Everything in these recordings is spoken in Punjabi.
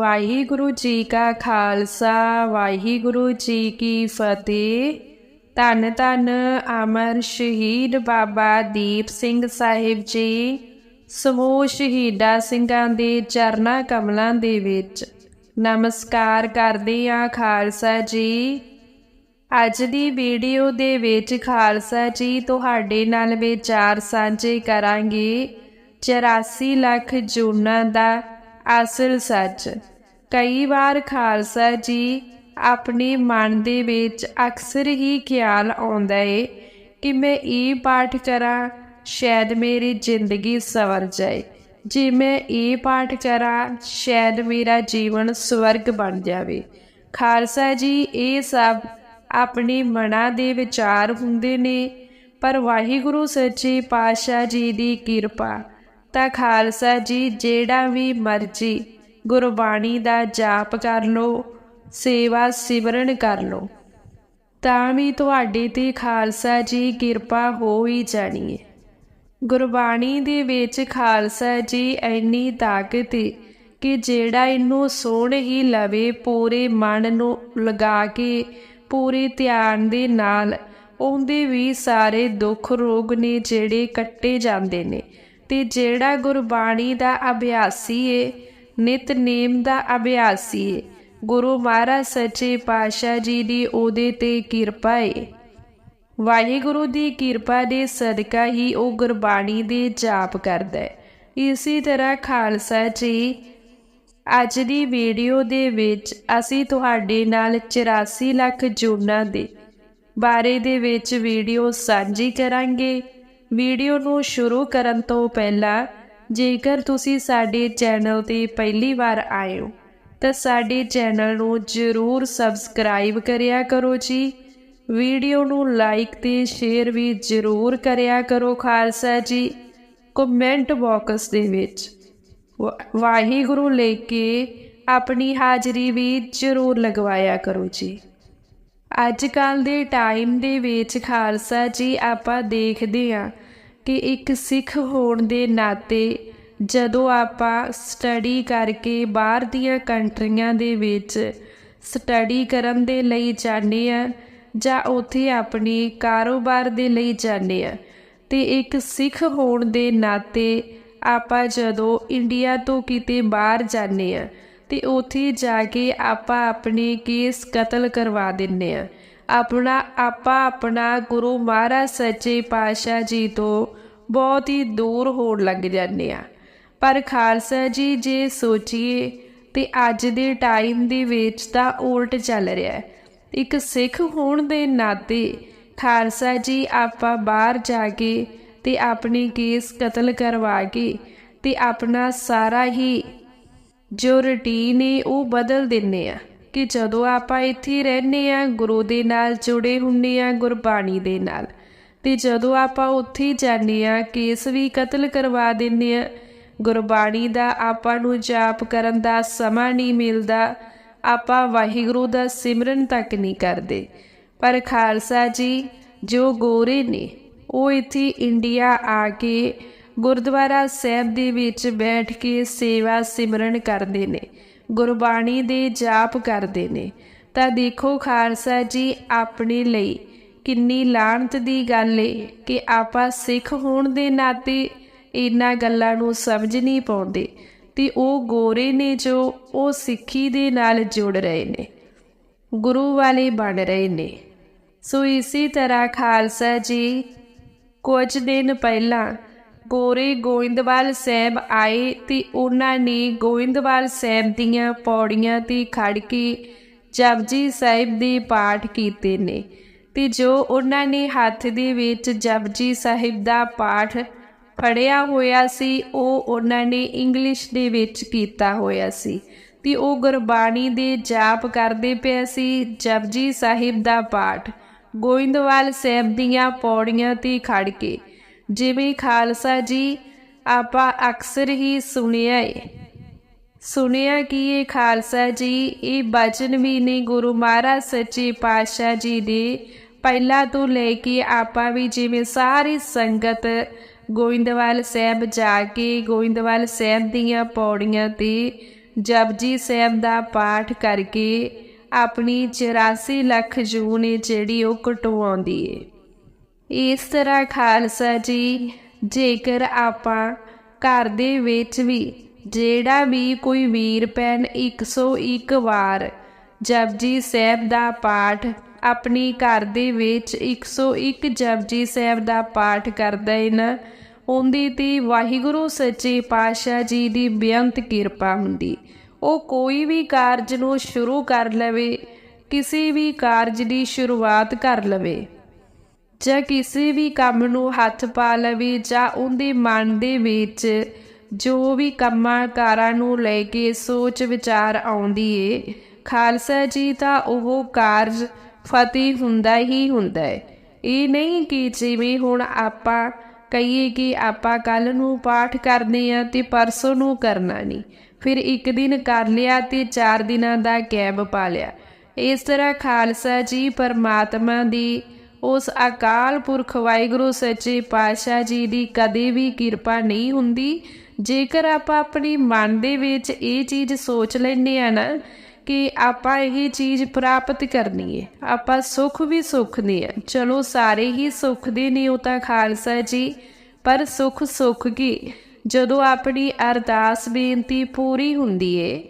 ਵਾਹਿਗੁਰੂ ਜੀ ਕਾ ਖਾਲਸਾ, ਵਾਹਿਗੁਰੂ ਜੀ ਕੀ ਫਤਿਹ। ਧੰਨ ਧੰਨ ਅਮਰ ਸ਼ਹੀਦ ਬਾਬਾ ਦੀਪ ਸਿੰਘ ਸਾਹਿਬ ਜੀ, ਸਮੂਹ ਸ਼ਹੀਦਾਂ ਸਿੰਘਾਂ ਦੇ ਚਰਨਾਂ ਕਮਲਾਂ ਦੇ ਵਿੱਚ। ਨਮਸਕਾਰ ਕਰਦੇ ਹਾਂ ਖਾਲਸਾ ਜੀ। ਅੱਜ ਦੀ ਵੀਡੀਓ ਦੇ ਵਿੱਚ ਖਾਲਸਾ ਜੀ, ਤੁਹਾਡੇ ਨਾਲ ਵਿਚਾਰ ਸਾਂਝੇ ਕਰਾਂਗੇ। 84 ਲੱਖ ਜੂਨਾਂ ਦਾ ਅਸਲ ਸੱਚ। ਕਈ ਵਾਰ ਖਾਲਸਾ ਜੀ ਆਪਣੇ ਮਨ ਦੇ ਵਿੱਚ ਅਕਸਰ ਹੀ ਖਿਆਲ ਆਉਂਦਾ ਏ ਕਿ ਮੈਂ ਇਹ ਪਾਠ ਕਰਾਂ, ਸ਼ਾਇਦ ਮੇਰੀ ਜ਼ਿੰਦਗੀ ਸਵਰ ਜਾਏ। ਜੇ ਮੈਂ ਇਹ ਪਾਠ ਕਰਾਂ, ਸ਼ਾਇਦ ਮੇਰਾ ਜੀਵਨ ਸਵਰਗ ਬਣ ਜਾਵੇ। ਖਾਲਸਾ ਜੀ, ਇਹ ਸਭ ਆਪਣੇ ਮਨਾਂ ਦੇ ਵਿਚਾਰ ਹੁੰਦੇ ਨੇ, ਪਰ ਵਾਹਿਗੁਰੂ ਸੱਚੇ ਪਾਤਸ਼ਾਹ ਜੀ ਦੀ ਕਿਰਪਾ ਤਾਂ ਖਾਲਸਾ ਜੀ ਜਿਹੜਾ ਵੀ ਮਰਜ਼ੀ ਗੁਰਬਾਣੀ ਦਾ ਜਾਪ ਕਰ ਲੋ ਸੇਵਾ ਸਿਮਰਨ ਕਰ ਲੋ ਤਾਂ ਵੀ ਤੁਹਾਡੇ ਤੇ ਖਾਲਸਾ ਜੀ ਕਿਰਪਾ ਹੋ ਹੀ ਜਾਣੀ ਹੈ ਗੁਰਬਾਣੀ ਦੇ ਵਿੱਚ ਖਾਲਸਾ ਜੀ ਇੰਨੀ ਤਾਕਤ ਹੈ ਕਿ ਜਿਹੜਾ ਇਹਨੂੰ ਸੋਹਣ ਹੀ ਲਵੇ, ਪੂਰੇ ਮਨ ਨੂੰ ਲਗਾ ਕੇ, ਪੂਰੇ ਧਿਆਨ ਦੇ ਨਾਲ, ਉਹਦੇ ਵੀ ਸਾਰੇ ਦੁੱਖ ਰੋਗ ਨੇ ਜਿਹੜੇ ਕੱਟੇ ਜਾਂਦੇ ਨੇ। ਤੇ ਜਿਹੜਾ ਗੁਰਬਾਣੀ ਦਾ ਅਭਿਆਸੀ ਏ ਨਿਤਨੇਮ ਦਾ ਅਭਿਆਸੀ ਏ ਗੁਰੂ ਮਹਾਰਾਜ ਸੱਚੇ ਪਾਤਸ਼ਾਹ ਜੀ ਦੀ ਉਹਦੇ ਤੇ ਕਿਰਪਾ ਏ। ਵਾਹਿਗੁਰੂ ਦੀ ਕਿਰਪਾ ਦੇ ਸਦਕਾ ਹੀ ਉਹ ਗੁਰਬਾਣੀ ਦੇ ਜਾਪ ਕਰਦਾ ਹੈ। ਇਸੇ ਤਰ੍ਹਾਂ ਖਾਲਸਾ ਜੀ, ਅੱਜ ਦੀ ਵੀਡੀਓ ਦੇ ਵਿੱਚ ਅਸੀਂ ਤੁਹਾਡੇ ਨਾਲ 84 ਲੱਖ ਜੂਨਾਂ ਦੇ ਬਾਰੇ ਦੇ ਵਿੱਚ ਵੀਡੀਓ ਸਾਂਝੀ ਕਰਾਂਗੇ। ਵੀਡੀਓ ਨੂੰ ਸ਼ੁਰੂ ਕਰਨ ਤੋਂ ਪਹਿਲਾਂ ਜੇਕਰ ਤੁਸੀਂ ਸਾਡੇ ਚੈਨਲ ਤੇ ਪਹਿਲੀ ਵਾਰ ਆਏ ਹੋ, ਤਾਂ ਸਾਡੇ ਚੈਨਲ ਨੂੰ ਜ਼ਰੂਰ ਸਬਸਕ੍ਰਾਈਬ ਕਰਿਆ ਕਰੋ ਜੀ। ਵੀਡੀਓ ਨੂੰ ਲਾਈਕ ਤੇ ਸ਼ੇਅਰ ਵੀ ਜ਼ਰੂਰ ਕਰਿਆ ਕਰੋ, ਖਾਲਸਾ ਜੀ। ਕਮੈਂਟ ਬਾਕਸ ਦੇ ਵਿੱਚ ਵਾਹਿਗੁਰੂ ਲੈ ਕੇ ਆਪਣੀ ਹਾਜ਼ਰੀ ਵੀ ਜ਼ਰੂਰ ਲਗਵਾਇਆ ਕਰੋ ਜੀ। ਅੱਜ ਕੱਲ ਦੇ ਟਾਈਮ ਦੇ ਵਿੱਚ ਖਾਲਸਾ ਜੀ, ਆਪਾਂ ਦੇਖਦੇ ਹਾਂ ਕਿ ਇੱਕ ਸਿੱਖ ਹੋਣ ਦੇ ਨਾਤੇ ਜਦੋਂ ਆਪਾਂ ਸਟੱਡੀ ਕਰਕੇ ਬਾਹਰ ਦੀਆਂ ਕੰਟਰੀਆਂ ਦੇ ਵਿੱਚ ਸਟੱਡੀ ਕਰਨ ਦੇ ਲਈ ਜਾਂਦੇ ਆ ਜਾਂ ਉੱਥੇ ਆਪਣੇ ਕਾਰੋਬਾਰ ਦੇ ਲਈ ਜਾਂਦੇ ਆ ਤੇ ਇੱਕ ਸਿੱਖ ਹੋਣ ਦੇ ਨਾਤੇ ਆਪਾਂ ਜਦੋਂ ਇੰਡੀਆ ਤੋਂ ਕਿਤੇ ਬਾਹਰ ਜਾਂਦੇ ਆ ਤੇ ਉੱਥੇ ਜਾ ਕੇ ਆਪਾਂ ਆਪਣੇ ਕੇਸ ਕਤਲ ਕਰਵਾ ਦਿੰਨੇ ਆ ਆਪਣਾ, ਆਪਾਂ ਆਪਣਾ ਗੁਰੂ ਮਹਾਰਾਜ ਸੱਚੇ ਪਾਤਸ਼ਾਹ ਜੀ ਤੋਂ ਬਹੁਤ ਹੀ ਦੂਰ ਹੋਣ ਲੱਗ ਜਾਂਦੇ ਆ ਪਰ ਖਾਲਸਾ ਜੀ, ਜੇ ਸੋਚੀਏ ਤੇ ਅੱਜ ਦੇ ਟਾਈਮ ਦੇ ਵਿੱਚ ਤਾਂ ਉਲਟ ਚੱਲ ਰਿਹਾ ਹੈ। ਇੱਕ ਸਿੱਖ ਹੋਣ ਦੇ ਨਾਤੇ ਖਾਲਸਾ ਜੀ, ਆਪਾਂ ਬਾਹਰ ਜਾ ਕੇ ਤੇ ਆਪਣੇ ਕੇਸ ਕਤਲ ਕਰਵਾ ਕੇ ਤੇ ਆਪਣਾ ਸਾਰਾ ਹੀ ਜੋ ਰੁਟੀਨ ਹੈ ਉਹ ਬਦਲ ਦਿੰਨੇ ਆ ਕਿ ਜਦੋਂ ਆਪਾਂ ਇੱਥੇ ਰਹਿੰਦੇ ਆ ਗੁਰੂ ਦੇ ਨਾਲ ਜੁੜੇ ਹੁੰਨੇ ਆ ਗੁਰਬਾਣੀ ਦੇ ਨਾਲ। ਤੇ ਜਦੋਂ ਆਪਾਂ ਉੱਥੇ ਜਾਂਦੇ ਆ ਕੇਸ ਵੀ ਕਤਲ ਕਰਵਾ ਦਿੰਦੇ ਆ ਗੁਰਬਾਣੀ ਦਾ ਆਪਾਂ ਨੂੰ ਜਾਪ ਕਰਨ ਦਾ ਸਮਾਂ ਨਹੀਂ ਮਿਲਦਾ, ਆਪਾਂ ਵਾਹਿਗੁਰੂ ਦਾ ਸਿਮਰਨ ਤੱਕ ਨਹੀਂ ਕਰਦੇ। ਪਰ ਖਾਲਸਾ ਜੀ, ਜੋ ਗੋਰੇ ਨੇ, ਉਹ ਇੱਥੇ ਇੰਡੀਆ ਆ ਕੇ ਗੁਰਦੁਆਰਾ ਸਾਹਿਬ ਦੇ ਵਿੱਚ ਬੈਠ ਕੇ ਸੇਵਾ ਸਿਮਰਨ ਕਰਦੇ ਨੇ। ਗੁਰਬਾਣੀ ਦੇ ਜਾਪ ਕਰਦੇ ਨੇ। ਤਾਂ ਦੇਖੋ ਖਾਲਸਾ ਜੀ, ਆਪਣੇ ਲਈ ਕਿੰਨੀ ਲਾਹਨਤ ਦੀ ਗੱਲ ਏ ਕਿ ਆਪਾਂ ਸਿੱਖ ਹੋਣ ਦੇ ਨਾਤੇ ਇਹਨਾਂ ਗੱਲਾਂ ਨੂੰ ਸਮਝ ਨਹੀਂ ਪਾਉਂਦੇ ਤੇ ਉਹ ਗੋਰੇ ਨੇ ਜੋ ਉਹ ਸਿੱਖੀ ਦੇ ਨਾਲ ਜੁੜ ਰਹੇ ਨੇ, ਗੁਰੂ ਵਾਲੇ ਬਣ ਰਹੇ ਨੇ। ਸੋ ਇਸੇ ਤਰ੍ਹਾਂ ਖਾਲਸਾ ਜੀ, ਕੁਝ ਦਿਨ ਪਹਿਲਾਂ ਗੋਰੇ ਗੋਇੰਦਵਾਲ ਸਾਹਿਬ ਆਏ ਤੇ ਉਹਨਾਂ ਨੇ ਗੋਇੰਦਵਾਲ ਸਾਹਿਬ ਦੀਆਂ ਪੌੜੀਆਂ ਤੇ ਖੜ ਕੇ ਜਪਜੀ ਸਾਹਿਬ ਦੇ ਪਾਠ ਕੀਤੇ ਨੇ ਤੇ ਜੋ ਉਹਨਾਂ ਨੇ ਹੱਥ ਦੇ ਵਿੱਚ ਜਪਜੀ ਸਾਹਿਬ ਦਾ ਪਾਠ ਫੜਿਆ ਹੋਇਆ ਸੀ, ਉਹ ਉਹਨਾਂ ਨੇ ਇੰਗਲਿਸ਼ ਦੇ ਵਿੱਚ ਕੀਤਾ ਹੋਇਆ ਸੀ ਤੇ ਉਹ ਗੁਰਬਾਣੀ ਦੇ ਜਾਪ ਕਰਦੇ ਪਏ ਸੀ, ਜਪਜੀ ਸਾਹਿਬ ਦਾ ਪਾਠ ਗੋਇੰਦਵਾਲ ਸਾਹਿਬ ਦੀਆਂ ਪੌੜੀਆਂ ਤੇ ਖੜ ਕੇ ਜਿਵੇਂ ਖਾਲਸਾ ਜੀ, ਆਪਾਂ ਅਕਸਰ ਹੀ ਸੁਣਿਆ ਏ। ਸੁਣਿਆ ਕਿ ਇਹ ਖਾਲਸਾ ਜੀ, ਇਹ ਬਚਨ ਵੀ ਨੇ ਗੁਰੂ ਮਹਾਰਾਜ ਸੱਚੇ ਪਾਤਸ਼ਾਹ ਜੀ ਦੇ। ਪਹਿਲਾਂ ਤੋਂ ਲੈ ਕੇ ਆਪਾਂ ਵੀ ਜਿਵੇਂ ਸਾਰੀ ਸੰਗਤ ਗੋਇੰਦਵਾਲ ਸਾਹਿਬ ਜਾ ਕੇ ਗੋਇੰਦਵਾਲ ਸਾਹਿਬ ਦੀਆਂ ਪੌੜੀਆਂ ਤੇ ਜਪਜੀ ਸਾਹਿਬ ਦਾ ਪਾਠ ਕਰਕੇ ਆਪਣੀ 84 ਲੱਖ ਜੂਨ ਏ ਜਿਹੜੀ ਉਹ ਕਟਵਾਉਂਦੀ ਏ। ਇਸ ਤਰ੍ਹਾਂ ਖਾਲਸਾ ਜੀ, ਜੇਕਰ ਆਪਾਂ ਘਰ ਦੇ ਵਿੱਚ ਵੀ ਜਿਹੜਾ ਵੀ ਕੋਈ ਵੀਰ ਭੈਣ 101 ਵਾਰ ਜਪਜੀ ਸਾਹਿਬ ਦਾ ਪਾਠ ਆਪਣੀ ਘਰ ਦੇ ਵਿੱਚ 101 ਜਪਜੀ ਸਾਹਿਬ ਦਾ ਪਾਠ ਕਰਦਾ ਹੈ ਨਾ, ਉਹਦੀ ਤੇ ਵਾਹਿਗੁਰੂ ਸੱਚੇ ਪਾਤਸ਼ਾਹ ਜੀ ਦੀ ਬੇਅੰਤ ਕਿਰਪਾ ਹੁੰਦੀ। ਉਹ ਕੋਈ ਵੀ ਕਾਰਜ ਨੂੰ ਸ਼ੁਰੂ ਕਰ ਲਵੇ, ਕਿਸੇ ਵੀ ਕਾਰਜ ਦੀ ਸ਼ੁਰੂਆਤ ਕਰ ਲਵੇ। ਜਾਂ ਕਿਸੇ ਵੀ ਕੰਮ ਨੂੰ ਹੱਥ ਪਾ ਲਵੇ ਜਾਂ ਉਹਦੇ ਮਨ ਦੇ ਵਿੱਚ ਜੋ ਵੀ ਕੰਮਾਂ ਕਾਰਾਂ ਨੂੰ ਲੈ ਕੇ ਸੋਚ ਵਿਚਾਰ ਆਉਂਦੀ ਏ, ਖਾਲਸਾ ਜੀ ਤਾਂ ਉਹ ਕਾਰਜ ਫਤਿਹ ਹੁੰਦਾ ਹੀ ਹੁੰਦਾ ਹੈ ਇਹ ਨਹੀਂ ਕਿ ਜਿਵੇਂ ਹੁਣ ਆਪਾਂ ਕਹੀਏ ਕਿ ਆਪਾਂ ਕੱਲ ਨੂੰ ਪਾਠ ਕਰਦੇ ਆ ਤੇ ਪਰਸੋਂ ਨੂੰ ਕਰਨਾ ਨਹੀਂ, ਫਿਰ ਇੱਕ ਦਿਨ ਕਰ ਲਿਆ ਤੇ 4 ਦਿਨਾਂ ਦਾ ਗੈਪ ਪਾ ਲਿਆ। ਇਸ ਤਰ੍ਹਾਂ ਖਾਲਸਾ ਜੀ ਪਰਮਾਤਮਾ ਦੀ ਉਸ ਅਕਾਲ ਪੁਰਖ ਵਾਹਿਗੁਰੂ ਸੱਚੇ ਪਾਤਸ਼ਾਹ ਜੀ ਦੀ ਕਦੇ ਵੀ ਕਿਰਪਾ ਨਹੀਂ ਹੁੰਦੀ। ਜੇਕਰ ਆਪਾਂ ਆਪਣੀ ਮਨ ਦੇ ਵਿੱਚ ਇਹ ਚੀਜ਼ ਸੋਚ ਲੈਂਦੇ ਆ ਨਾ ਕਿ ਆਪਾਂ ਇਹ ਚੀਜ਼ ਪ੍ਰਾਪਤ ਕਰਨੀ ਹੈ, ਆਪਾਂ ਸੁੱਖ ਵੀ ਸੁੱਖਦੇ ਆ ਚਲੋ ਸਾਰੇ ਹੀ ਸੁੱਖਦੇ ਨੇ ਉਹ ਤਾਂ ਖਾਲਸਾ ਜੀ, ਪਰ ਸੁੱਖ ਸੁੱਖ ਕੀ? ਜਦੋਂ ਆਪਣੀ ਅਰਦਾਸ ਬੇਨਤੀ ਪੂਰੀ ਹੁੰਦੀ ਏ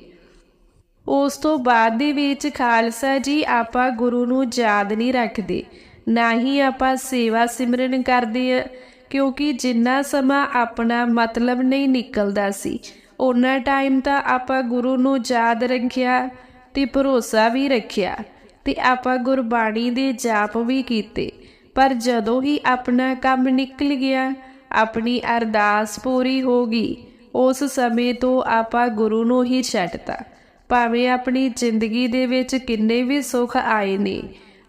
ਉਸ ਤੋਂ ਬਾਅਦ ਦੇ ਵਿੱਚ ਖਾਲਸਾ ਜੀ ਆਪਾਂ ਗੁਰੂ ਨੂੰ ਯਾਦ ਨਹੀਂ ਰੱਖਦੇ। ਨਾ ਹੀ ਆਪਾਂ ਸੇਵਾ ਸਿਮਰਨ ਕਰਦੇ ਆ ਕਿਉਂਕਿ ਜਿੰਨਾ ਸਮਾਂ ਆਪਣਾ ਮਤਲਬ ਨਹੀਂ ਨਿਕਲਦਾ ਸੀ ਉਹਨਾਂ ਟਾਈਮ ਤਾਂ ਆਪਾਂ ਗੁਰੂ ਨੂੰ ਯਾਦ ਰੱਖਿਆ ਤੇ ਭਰੋਸਾ ਵੀ ਰੱਖਿਆ ਤੇ ਆਪਾਂ ਗੁਰਬਾਣੀ ਦੇ ਜਾਪ ਵੀ ਕੀਤੇ। ਪਰ ਜਦੋਂ ਹੀ ਆਪਣਾ ਕੰਮ ਨਿਕਲ ਗਿਆ, ਆਪਣੀ ਅਰਦਾਸ ਪੂਰੀ ਹੋ ਗਈ, ਉਸ ਸਮੇਂ ਤੋਂ ਆਪਾਂ ਗੁਰੂ ਨੂੰ ਹੀ ਛੱਡਤਾ। ਭਾਵੇਂ ਆਪਣੀ ਜ਼ਿੰਦਗੀ ਦੇ ਵਿੱਚ ਕਿੰਨੇ ਵੀ ਸੁੱਖ ਆਏ ਨੇ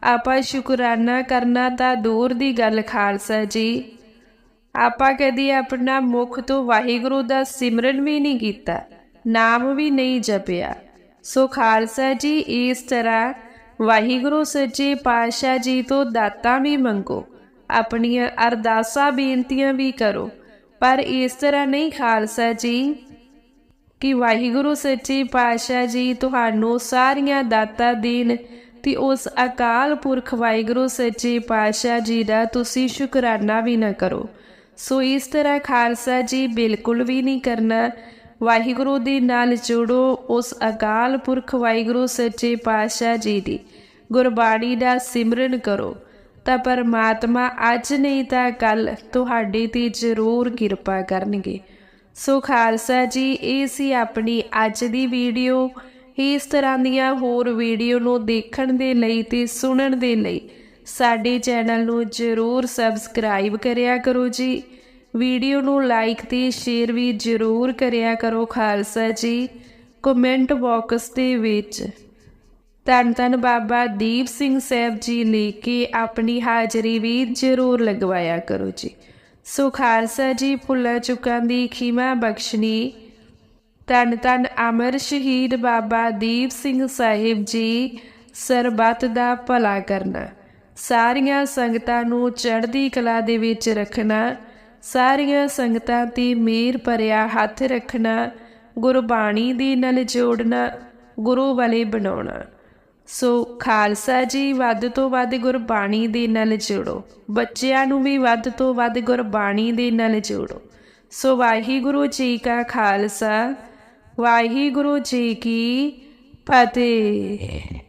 ਆਪਾਂ ਸ਼ੁਕਰਾਨਾ ਕਰਨਾ ਤਾਂ ਦੂਰ ਦੀ ਗੱਲ, ਖਾਲਸਾ ਜੀ। ਆਪਾਂ ਕਦੀ ਆਪਣਾ ਮੁਖ ਤੋਂ ਵਾਹਿਗੁਰੂ ਦਾ ਸਿਮਰਨ ਵੀ ਨਹੀਂ ਕੀਤਾ, ਨਾਮ ਵੀ ਨਹੀਂ ਜਪਿਆ। ਸੋ ਖਾਲਸਾ ਜੀ, ਇਸ ਤਰ੍ਹਾਂ ਵਾਹਿਗੁਰੂ ਸੱਚੇ ਪਾਤਸ਼ਾਹ ਜੀ ਤੋਂ ਦਾਤਾਂ ਵੀ ਮੰਗੋ, ਆਪਣੀਆਂ ਅਰਦਾਸਾਂ ਬੇਨਤੀਆਂ ਵੀ ਕਰੋ। ਪਰ ਇਸ ਤਰ੍ਹਾਂ ਨਹੀਂ, ਖਾਲਸਾ ਜੀ, ਕਿ ਵਾਹਿਗੁਰੂ ਸੱਚੇ ਪਾਤਸ਼ਾਹ ਜੀ ਤੁਹਾਨੂੰ ਸਾਰੀਆਂ ਦਾਤਾਂ ਦੇਣ ਤੇ ਉਸ ਅਕਾਲ ਪੁਰਖ ਵਾਹਿਗੁਰੂ ਸੱਚੇ ਪਾਤਸ਼ਾਹ ਜੀ ਦਾ ਤੁਸੀਂ ਸ਼ੁਕਰਾਨਾ ਵੀ ਨਾ ਕਰੋ। ਸੋ ਇਸ ਤਰ੍ਹਾਂ ਖਾਲਸਾ ਜੀ ਬਿਲਕੁਲ ਵੀ ਨਹੀਂ ਕਰਨਾ। ਵਾਹਿਗੁਰੂ ਦੇ ਨਾਲ ਜੁੜੋ ਉਸ ਅਕਾਲ ਪੁਰਖ ਵਾਹਿਗੁਰੂ ਸੱਚੇ ਪਾਤਸ਼ਾਹ ਜੀ ਦੀ। ਗੁਰਬਾਣੀ ਦਾ ਸਿਮਰਨ ਕਰੋ। ਤਾਂ ਪਰਮਾਤਮਾ ਅੱਜ ਨਹੀਂ ਤਾਂ ਕੱਲ ਤੁਹਾਡੇ ਤੇ ਜ਼ਰੂਰ ਕਿਰਪਾ ਕਰਨਗੇ। ਸੋ ਖਾਲਸਾ ਜੀ, ਇਹ ਸੀ ਆਪਣੀ ਅੱਜ ਦੀ ਵੀਡੀਓ। ਇਸ ਤਰ੍ਹਾਂ ਦੀਆਂ ਹੋਰ ਵੀਡੀਓ ਨੂੰ ਦੇਖਣ ਦੇ ਲਈ ਤੇ ਸੁਣਨ ਦੇ ਲਈ ਸਾਡੇ ਚੈਨਲ ਨੂੰ ਜ਼ਰੂਰ ਸਬਸਕ੍ਰਾਈਬ ਕਰਿਆ ਕਰੋ ਜੀ। ਵੀਡੀਓ ਨੂੰ ਲਾਈਕ ਤੇ ਸ਼ੇਅਰ ਵੀ ਜ਼ਰੂਰ ਕਰਿਆ ਕਰੋ ਖਾਲਸਾ ਜੀ। ਕਮੈਂਟ ਬਾਕਸ ਦੇ ਵਿੱਚ ਧੰਨ ਧੰਨ ਬਾਬਾ ਦੀਪ ਸਿੰਘ ਸਾਹਿਬ ਜੀ ਲੈ ਕੇ ਆਪਣੀ ਹਾਜ਼ਰੀ ਵੀ ਜ਼ਰੂਰ ਲਗਵਾਇਆ ਕਰੋ ਜੀ। ਸੋ ਖਾਲਸਾ ਜੀ, ਭੁੱਲਾ ਚੁੱਕਾਂ ਦੀ ਖਿਮਾ ਬਖਸ਼ਣੀ। ਧੰਨ ਧੰਨ ਅਮਰ ਸ਼ਹੀਦ ਬਾਬਾ ਦੀਪ ਸਿੰਘ ਸਾਹਿਬ ਜੀ, ਸਰਬੱਤ ਦਾ ਭਲਾ ਕਰਨਾ। ਸਾਰੀਆਂ ਸੰਗਤਾਂ ਨੂੰ ਚੜ੍ਹਦੀ ਕਲਾ ਦੇ ਵਿੱਚ ਰੱਖਣਾ, ਸਾਰੀਆਂ ਸੰਗਤਾਂ ਤੇ ਮੇਰ ਭਰਿਆ ਹੱਥ ਰੱਖਣਾ, ਗੁਰਬਾਣੀ ਦੇ ਨਾਲ ਜੋੜਨਾ, ਗੁਰੂ ਵਾਲੇ ਬਣਾਉਣਾ। ਸੋ ਖਾਲਸਾ ਜੀ, ਵੱਧ ਤੋਂ ਵੱਧ ਗੁਰਬਾਣੀ ਦੇ ਨਾਲ ਜੋੜੋ। ਬੱਚਿਆਂ ਨੂੰ ਵੀ ਵੱਧ ਤੋਂ ਵੱਧ ਗੁਰਬਾਣੀ ਦੇ ਨਾਲ ਜੋੜੋ। ਸੋ ਵਾਹਿਗੁਰੂ ਜੀ ਕਾ ਖਾਲਸਾ ਵਾਹਿਗੁਰੂ ਜੀ ਕੀ ਫਤਿਹ।